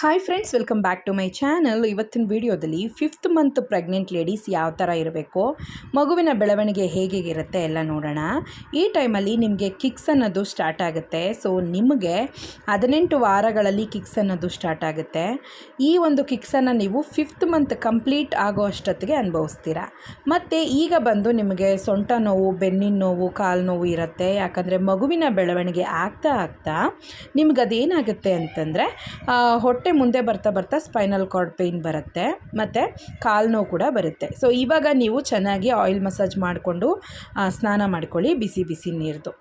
Hi friends welcome back to my channel ಇವತ್ತಿನ ವಿಡಿಯೋದಲ್ಲಿ fifth month pregnant ladies ಯಾವ ಥರ ಇರಬೇಕು, ಮಗುವಿನ ಬೆಳವಣಿಗೆ ಹೇಗೆ ಇರುತ್ತೆ ಎಲ್ಲ ನೋಡೋಣ. ಈ ಟೈಮಲ್ಲಿ ನಿಮಗೆ ಕಿಕ್ಸ್ ಅನ್ನೋದು ಸ್ಟಾರ್ಟ್ ಆಗುತ್ತೆ. ಸೊ ನಿಮಗೆ ಹದಿನೆಂಟು ವಾರಗಳಲ್ಲಿ ಕಿಕ್ಸ್ ಅನ್ನೋದು ಸ್ಟಾರ್ಟ್ ಆಗುತ್ತೆ. ಈ ಒಂದು ಕಿಕ್ಸನ್ನು ನೀವು ಫಿಫ್ತ್ ಮಂತ್ ಕಂಪ್ಲೀಟ್ ಆಗೋ ಅಷ್ಟೊತ್ತಿಗೆ ಅನುಭವಿಸ್ತೀರಾ. ಮತ್ತು ಈಗ ಬಂದು ನಿಮಗೆ ಸೊಂಟ ನೋವು, ಬೆನ್ನಿನ ನೋವು, ಕಾಲು ನೋವು ಇರುತ್ತೆ. ಯಾಕಂದರೆ ಮಗುವಿನ ಬೆಳವಣಿಗೆ ಆಗ್ತಾ ಆಗ್ತಾ ನಿಮ್ಗೆ ಅದೇನಾಗುತ್ತೆ ಅಂತಂದರೆ ಹೊಟ್ಟೆ ಮುಂದೆ ಬರ್ತಾ ಬರ್ತಾ ಸ್ಪೈನಲ್ ಕಾರ್ಡ್ ಪೇಯ್ನ್ ಬರುತ್ತೆ, ಮತ್ತು ಕಾಲು ನೋವು ಕೂಡ ಬರುತ್ತೆ. ಸೊ ಇವಾಗ ನೀವು ಚೆನ್ನಾಗಿ ಆಯಿಲ್ ಮಸಾಜ್ ಮಾಡಿಕೊಂಡು ಸ್ನಾನ ಮಾಡ್ಕೊಳ್ಳಿ ಬಿಸಿ ಬಿಸಿ ನೀರ್ದು.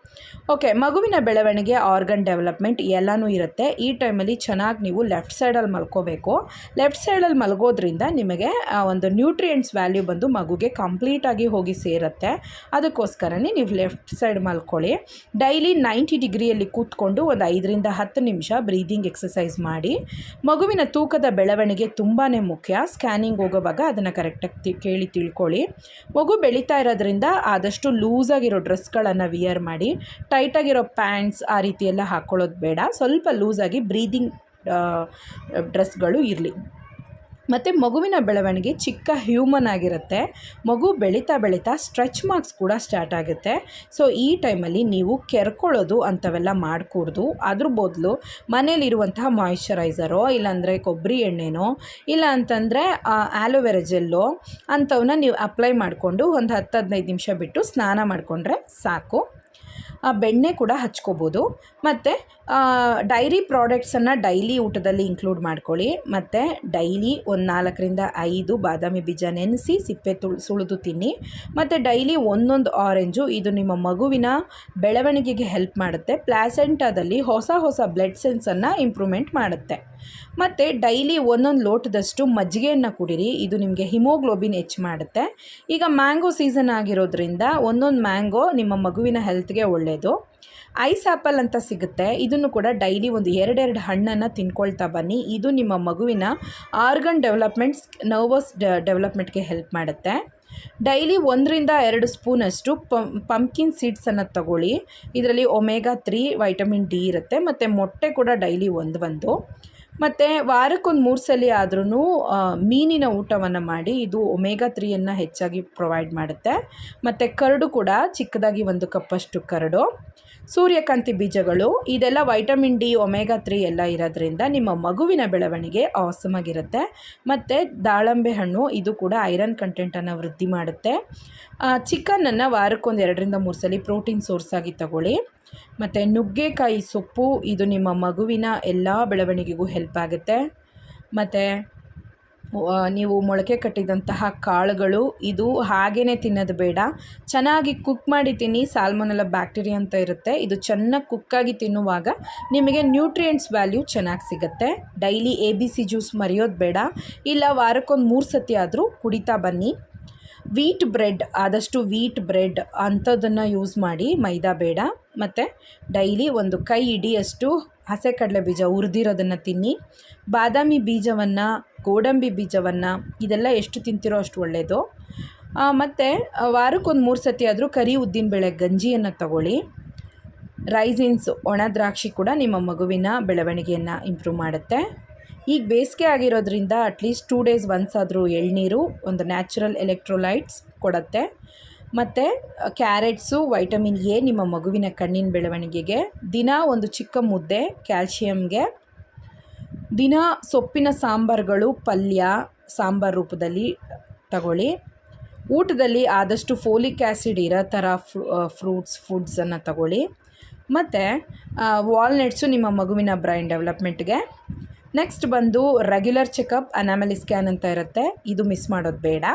ಓಕೆ ಮಗುವಿನ ಬೆಳವಣಿಗೆ ಆರ್ಗನ್ ಡೆವಲಪ್ಮೆಂಟ್ ಎಲ್ಲನೂ ಇರುತ್ತೆ. ಈ ಟೈಮಲ್ಲಿ ಚೆನ್ನಾಗಿ ನೀವು ಲೆಫ್ಟ್ ಸೈಡಲ್ಲಿ ಮಲ್ಕೋಬೇಕು. ಲೆಫ್ಟ್ ಸೈಡಲ್ಲಿ ಮಲಗೋದ್ರಿಂದ ನಿಮಗೆ ಒಂದು ನ್ಯೂಟ್ರಿಯೆಂಟ್ಸ್ ವ್ಯಾಲ್ಯೂ ಬಂದು ಮಗುಗೆ ಕಂಪ್ಲೀಟಾಗಿ ಹೋಗಿ ಸೇರುತ್ತೆ. ಅದಕ್ಕೋಸ್ಕರನೇ ನೀವು ಲೆಫ್ಟ್ ಸೈಡ್ ಮಲ್ಕೊಳ್ಳಿ. ಡೈಲಿ ನೈಂಟಿ ಡಿಗ್ರಿಯಲ್ಲಿ ಕೂತ್ಕೊಂಡು ಒಂದು ಐದರಿಂದ ಹತ್ತು ನಿಮಿಷ ಬ್ರೀದಿಂಗ್ ಎಕ್ಸಸೈಸ್ ಮಾಡಿ. ಮಗುವಿನ ತೂಕದ ಬೆಳವಣಿಗೆ ತುಂಬಾ ಮುಖ್ಯ. ಸ್ಕ್ಯಾನಿಂಗ್ ಹೋಗೋವಾಗ ಅದನ್ನು ಕರೆಕ್ಟಾಗಿ ಕೇಳಿ ತಿಳ್ಕೊಳ್ಳಿ. ಮಗು ಬೆಳೀತಾ ಇರೋದ್ರಿಂದ ಆದಷ್ಟು ಲೂಸಾಗಿರೋ ಡ್ರೆಸ್ಗಳನ್ನು ವಿಯರ್ ಮಾಡಿ ಟೈಟಾಗಿರೋ ಪ್ಯಾಂಟ್ಸ್ ಆ ರೀತಿಯೆಲ್ಲ ಹಾಕ್ಕೊಳ್ಳೋದು ಬೇಡ. ಸ್ವಲ್ಪ ಲೂಸಾಗಿ ಬ್ರೀದಿಂಗ್ ಡ್ರೆಸ್ಗಳು ಇರಲಿ. ಮತ್ತು ಮಗುವಿನ ಬೆಳವಣಿಗೆ ಚಿಕ್ಕ ಹ್ಯೂಮನ್ ಆಗಿರುತ್ತೆ. ಮಗು ಬೆಳೀತಾ ಬೆಳೀತಾ ಸ್ಟ್ರೆಚ್ ಮಾರ್ಕ್ಸ್ ಕೂಡ ಸ್ಟಾರ್ಟ್ ಆಗುತ್ತೆ. ಸೊ ಈ ಟೈಮಲ್ಲಿ ನೀವು ಕೆರ್ಕೊಳ್ಳೋದು ಅಂಥವೆಲ್ಲ ಮಾಡಿಕೊಡ್ದು. ಅದ್ರ ಬದಲು ಮನೇಲಿರುವಂತಹ ಮಾಯಿಶ್ಚರೈಸರೋ ಇಲ್ಲಾಂದರೆ ಕೊಬ್ಬರಿ ಎಣ್ಣೆನೋ, ಇಲ್ಲ ಅಂತಂದರೆ ಆಲೋವೆರಾ ಜೆಲ್ಲೋ ಅಂಥವನ್ನ ನೀವು ಅಪ್ಲೈ ಮಾಡಿಕೊಂಡು ಒಂದು ಹತ್ತು ಹದಿನೈದು ನಿಮಿಷ ಬಿಟ್ಟು ಸ್ನಾನ ಮಾಡಿಕೊಂಡ್ರೆ ಸಾಕು. ಆ ಬೆಣ್ಣೆ ಕೂಡ ಹಚ್ಕೋಬೋದು. ಮತ್ತು ಡೈರಿ ಪ್ರಾಡಕ್ಟ್ಸನ್ನು ಡೈಲಿ ಊಟದಲ್ಲಿ ಇನ್ಕ್ಲೂಡ್ ಮಾಡ್ಕೊಳ್ಳಿ. ಮತ್ತು ಡೈಲಿ ಒಂದು ನಾಲ್ಕರಿಂದ ಐದು ಬಾದಾಮಿ ಬೀಜ ನೆನೆಸಿ ಸಿಪ್ಪೆ ತುಳ್, ಸುಳಿದು ತಿನ್ನಿ. ಮತ್ತು ಡೈಲಿ ಒಂದೊಂದು ಆರೆಂಜು ಇದು ನಿಮ್ಮ ಮಗುವಿನ ಬೆಳವಣಿಗೆಗೆ ಹೆಲ್ಪ್ ಮಾಡುತ್ತೆ. ಪ್ಲಾಸೆಂಟಾದಲ್ಲಿ ಹೊಸ ಹೊಸ ಬ್ಲಡ್ ಸೆನ್ಸನ್ನು ಇಂಪ್ರೂವ್ಮೆಂಟ್ ಮಾಡುತ್ತೆ. ಮತ್ತು ಡೈಲಿ ಒಂದೊಂದು ಲೋಟದಷ್ಟು ಮಜ್ಜಿಗೆಯನ್ನು ಕುಡಿರಿ. ಇದು ನಿಮಗೆ ಹಿಮೋಗ್ಲೋಬಿನ್ ಹೆಚ್ಚು ಮಾಡುತ್ತೆ. ಈಗ ಮ್ಯಾಂಗೋ ಸೀಸನ್ ಆಗಿರೋದ್ರಿಂದ ಒಂದೊಂದು ಮ್ಯಾಂಗೋ ನಿಮ್ಮ ಮಗುವಿನ ಹೆಲ್ತ್ಗೆ ಒಳ್ಳೆಯದು ಐಸ್ ಆ್ಯಪಲ್ ಅಂತ ಸಿಗುತ್ತೆ. ಇದನ್ನು ಕೂಡ ಡೈಲಿ ಒಂದು ಎರಡೆರಡು ಹಣ್ಣನ್ನು ತಿನ್ಕೊಳ್ತಾ ಬನ್ನಿ. ಇದು ನಿಮ್ಮ ಮಗುವಿನ ಆರ್ಗನ್ ಡೆವಲಪ್ಮೆಂಟ್ಸ್, ನರ್ವಸ್ ಡೆವಲಪ್ಮೆಂಟ್ಗೆ ಹೆಲ್ಪ್ ಮಾಡುತ್ತೆ. ಡೈಲಿ ಒಂದರಿಂದ ಎರಡು ಸ್ಪೂನಷ್ಟು ಪಂ, ಪಂಪ್ಕಿನ್ ಸೀಡ್ಸನ್ನು ತಗೊಳ್ಳಿ. ಇದರಲ್ಲಿ ಒಮೆಗಾ ತ್ರೀ, ವೈಟಮಿನ್ ಡಿ ಇರುತ್ತೆ. ಮತ್ತು ಮೊಟ್ಟೆ ಕೂಡ ಡೈಲಿ ಒಂದು ಒಂದು. ಮತ್ತು ವಾರಕ್ಕೊಂದು ಮೂರು ಸಲ ಆದ್ರೂ ಮೀನಿನ ಊಟವನ್ನು ಮಾಡಿ ಇದು ಒಮೆಗಾ ತ್ರೀಯನ್ನು ಹೆಚ್ಚಾಗಿ ಪ್ರೊವೈಡ್ ಮಾಡುತ್ತೆ. ಮತ್ತು ಕರಡು ಕೂಡ ಚಿಕ್ಕದಾಗಿ ಒಂದು ಕಪ್ಪಷ್ಟು ಕರಡು. ಸೂರ್ಯಕಾಂತಿ ಬೀಜಗಳು, ಇದೆಲ್ಲ ವೈಟಮಿನ್ ಡಿ ಒಮೆಗಾ ತ್ರೀ ಎಲ್ಲ ಇರೋದ್ರಿಂದ ನಿಮ್ಮ ಮಗುವಿನ ಬೆಳವಣಿಗೆ ಆಸಮಾಗಿರುತ್ತೆ ಮತ್ತು ದಾಳಂಬೆ ಹಣ್ಣು, ಇದು ಕೂಡ ಐರನ್ ಕಂಟೆಂಟನ್ನು ವೃದ್ಧಿ ಮಾಡುತ್ತೆ. ಚಿಕನನ್ನು ವಾರಕ್ಕೊಂದು ಎರಡರಿಂದ ಮೂರು ಸಲ ಪ್ರೋಟೀನ್ ಸೋರ್ಸ್ ಆಗಿ ತಗೊಳ್ಳಿ. ಮತ್ತು ನುಗ್ಗೆಕಾಯಿ ಸೊಪ್ಪು, ಇದು ನಿಮ್ಮ ಮಗುವಿನ ಎಲ್ಲ ಬೆಳವಣಿಗೆಗೂ ಹೆಲ್ಪ್ ಆಗುತ್ತೆ. ಮತ್ತು ನೀವು ಮೊಳಕೆ ಕಟ್ಟಿದಂತಹ ಕಾಳುಗಳು, ಇದು ಹಾಗೇ ತಿನ್ನೋದು ಬೇಡ. ಚೆನ್ನಾಗಿ ಕುಕ್ ಮಾಡಿ ತಿನ್ನಿ ಸಾಲ್ಮೊನೆಲ್ಲ ಬ್ಯಾಕ್ಟೀರಿಯಾ ಅಂತ ಇರುತ್ತೆ. ಇದು ಚೆನ್ನಾಗಿ ಕುಕ್ಕಾಗಿ ತಿನ್ನುವಾಗ ನಿಮಗೆ ನ್ಯೂಟ್ರಿಯೆಂಟ್ಸ್ ವ್ಯಾಲ್ಯೂ ಚೆನ್ನಾಗಿ ಸಿಗುತ್ತೆ. Daily A B C juice ಮರೆಯೋದು ಬೇಡ. ಇಲ್ಲ ವಾರಕ್ಕೊಂದು ಮೂರು ಸತಿ ಆದರೂ ಕುಡಿತಾ ಬನ್ನಿ. ವೀಟ್ ಬ್ರೆಡ್, ಆದಷ್ಟು ವೀಟ್ ಬ್ರೆಡ್ ಅಂಥದ್ದನ್ನು ಯೂಸ್ ಮಾಡಿ, ಮೈದಾ ಬೇಡ. ಮತ್ತು ಡೈಲಿ ಒಂದು ಕೈ ಇಡಿಯಷ್ಟು ಹಸೆ ಕಡಲೆ ಬೀಜ ಉರಿದಿರೋದನ್ನು ತಿನ್ನಿ. ಬಾದಾಮಿ ಬೀಜವನ್ನು, ಗೋಡಂಬಿ ಬೀಜವನ್ನು, ಇದೆಲ್ಲ ಎಷ್ಟು ತಿಂತಿರೋ ಅಷ್ಟು ಒಳ್ಳೆಯದು ಮತ್ತು ವಾರಕ್ಕೊಂದು ಮೂರು ಸತಿ ಆದರೂ ಕರಿ ಉದ್ದಿನ ಬೆಳೆ ಗಂಜಿಯನ್ನು ತಗೊಳ್ಳಿ. ರೈಸಿನ್ಸ್ ಒಣ ದ್ರಾಕ್ಷಿ ಕೂಡ ನಿಮ್ಮ ಮಗುವಿನ ಬೆಳವಣಿಗೆಯನ್ನು ಇಂಪ್ರೂವ್ ಮಾಡುತ್ತೆ. ಈಗ ಬೇಸಿಗೆ ಆಗಿರೋದ್ರಿಂದ ಅಟ್ಲೀಸ್ಟ್ ಟೂ ಡೇಸ್ ಒನ್ಸ್ ಆದರೂ ಎಳ್ನೀರು, ಒಂದು ನ್ಯಾಚುರಲ್ ಎಲೆಕ್ಟ್ರೋಲೈಟ್ಸ್ ಕೊಡುತ್ತೆ. ಮತ್ತು ಕ್ಯಾರೆಟ್ಸು ವೈಟಮಿನ್ ಎ ನಿಮ್ಮ ಮಗುವಿನ ಕಣ್ಣಿನ ಬೆಳವಣಿಗೆಗೆ. ದಿನ ಒಂದು ಚಿಕ್ಕ ಮುದ್ದೆ ಕ್ಯಾಲ್ಶಿಯಮ್ಗೆ ದಿನ ಸೊಪ್ಪಿನ ಸಾಂಬಾರುಗಳು, ಪಲ್ಯ, ಸಾಂಬಾರು ರೂಪದಲ್ಲಿ ತಗೊಳ್ಳಿ. ಊಟದಲ್ಲಿ ಆದಷ್ಟು ಫೋಲಿಕ್ ಆ್ಯಸಿಡ್ ಇರೋ ಥರ ಫ್ರೂಟ್ಸ್ ಫುಡ್ಸನ್ನು ತಗೊಳ್ಳಿ. ಮತ್ತು ವಾಲ್ನೆಟ್ಸು ನಿಮ್ಮ ಮಗುವಿನ ಬ್ರೈನ್ ಡೆವಲಪ್ಮೆಂಟ್ಗೆ ನೆಕ್ಸ್ಟ್ ಬಂದು ರೆಗ್ಯುಲರ್ ಚೆಕಪ್ ಅನಾಮಲಿ ಸ್ಕ್ಯಾನ್ ಅಂತ ಇರುತ್ತೆ. ಇದು ಮಿಸ್ ಮಾಡೋದು ಬೇಡ.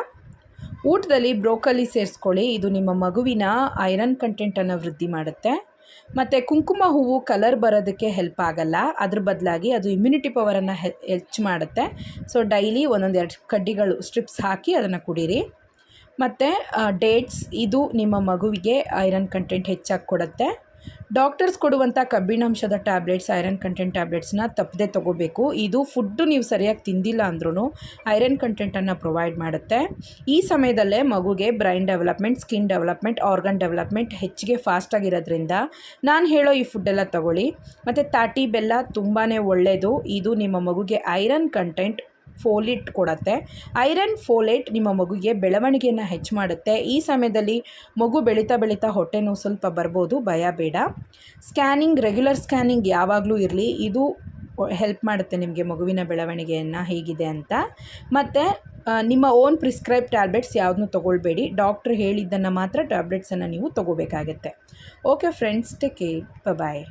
ಊಟದಲ್ಲಿ ಬ್ರೋಕಲಿ ಸೇರಿಸ್ಕೊಳ್ಳಿ. ಇದು ನಿಮ್ಮ ಮಗುವಿನ ಐರನ್ ಕಂಟೆಂಟನ್ನು ವೃದ್ಧಿ ಮಾಡುತ್ತೆ. ಮತ್ತು ಕುಂಕುಮ ಹೂವು ಕಲರ್ ಬರೋದಕ್ಕೆ ಹೆಲ್ಪ್ ಆಗಲ್ಲ. ಅದ್ರ ಬದಲಾಗಿ ಅದು ಇಮ್ಯುನಿಟಿ ಪವರನ್ನು ಹೆಚ್ಚು ಮಾಡುತ್ತೆ. ಸೊ ಡೈಲಿ ಒಂದೊಂದು ಎರಡು ಕಡ್ಡಿಗಳು ಸ್ಟ್ರಿಪ್ಸ್ ಹಾಕಿ ಅದನ್ನು ಕುಡೀರಿ. ಮತ್ತು ಡೇಟ್ಸ್ ಇದು ನಿಮ್ಮ ಮಗುವಿಗೆ ಐರನ್ ಕಂಟೆಂಟ್ ಹೆಚ್ಚಾಗಿ ಕೊಡುತ್ತೆ. ಡಾಕ್ಟರ್ಸ್ ಕೊಡುವಂಥ ಕಬ್ಬಿಣಾಂಶದ ಟ್ಯಾಬ್ಲೆಟ್ಸ್, ಐರನ್ ಕಂಟೆಂಟ್ ಟ್ಯಾಬ್ಲೆಟ್ಸ್ನ ತಪ್ಪದೆ ತೊಗೋಬೇಕು. ಇದು ಫುಡ್ಡು ನೀವು ಸರಿಯಾಗಿ ತಿಂದಿಲ್ಲ ಅಂದ್ರೂ ಐರನ್ ಕಂಟೆಂಟನ್ನು ಪ್ರೊವೈಡ್ ಮಾಡುತ್ತೆ. ಈ ಸಮಯದಲ್ಲೇ ಮಗುಗೆ brain development, skin development, organ development ಹೆಚ್ಚಿಗೆ ಫಾಸ್ಟಾಗಿರೋದ್ರಿಂದ ನಾನು ಹೇಳೋ ಈ ಫುಡ್ಡೆಲ್ಲ ತಗೊಳ್ಳಿ. ಮತ್ತು ತಾಟಿ ಬೆಲ್ಲ ತುಂಬಾ ಒಳ್ಳೆಯದು ಇದು ನಿಮ್ಮ ಮಗುಗೆ ಐರನ್ ಕಂಟೆಂಟ್ ಫೋಲಿಟ್ ಕೊಡುತ್ತೆ. ಐರನ್ ಫೋಲೇಟ್ ನಿಮ್ಮ ಮಗುಗೆ ಬೆಳವಣಿಗೆಯನ್ನು ಹೆಚ್ಚು ಮಾಡುತ್ತೆ. ಈ ಸಮಯದಲ್ಲಿ ಮಗು ಬೆಳೀತಾ ಬೆಳೀತಾ ಹೊಟ್ಟೆ ನೋವು ಸ್ವಲ್ಪ ಬರ್ಬೋದು, ಭಯ ಬೇಡ. ಸ್ಕ್ಯಾನಿಂಗ್, ರೆಗ್ಯುಲರ್ ಸ್ಕ್ಯಾನಿಂಗ್ ಯಾವಾಗಲೂ ಇರಲಿ. ಇದು ಹೆಲ್ಪ್ ಮಾಡುತ್ತೆ ನಿಮಗೆ ಮಗುವಿನ ಬೆಳವಣಿಗೆಯನ್ನು ಹೇಗಿದೆ ಅಂತ. ಮತ್ತು ನಿಮ್ಮ ಓನ್ ಪ್ರಿಸ್ಕ್ರೈಬ್ ಟ್ಯಾಬ್ಲೆಟ್ಸ್ ಯಾವುದನ್ನು ತೊಗೊಳ್ಬೇಡಿ. ಡಾಕ್ಟ್ರ್ ಹೇಳಿದ್ದನ್ನು ಮಾತ್ರ ಟ್ಯಾಬ್ಲೆಟ್ಸನ್ನು ನೀವು ತೊಗೋಬೇಕಾಗತ್ತೆ. Okay friends, take care. Bye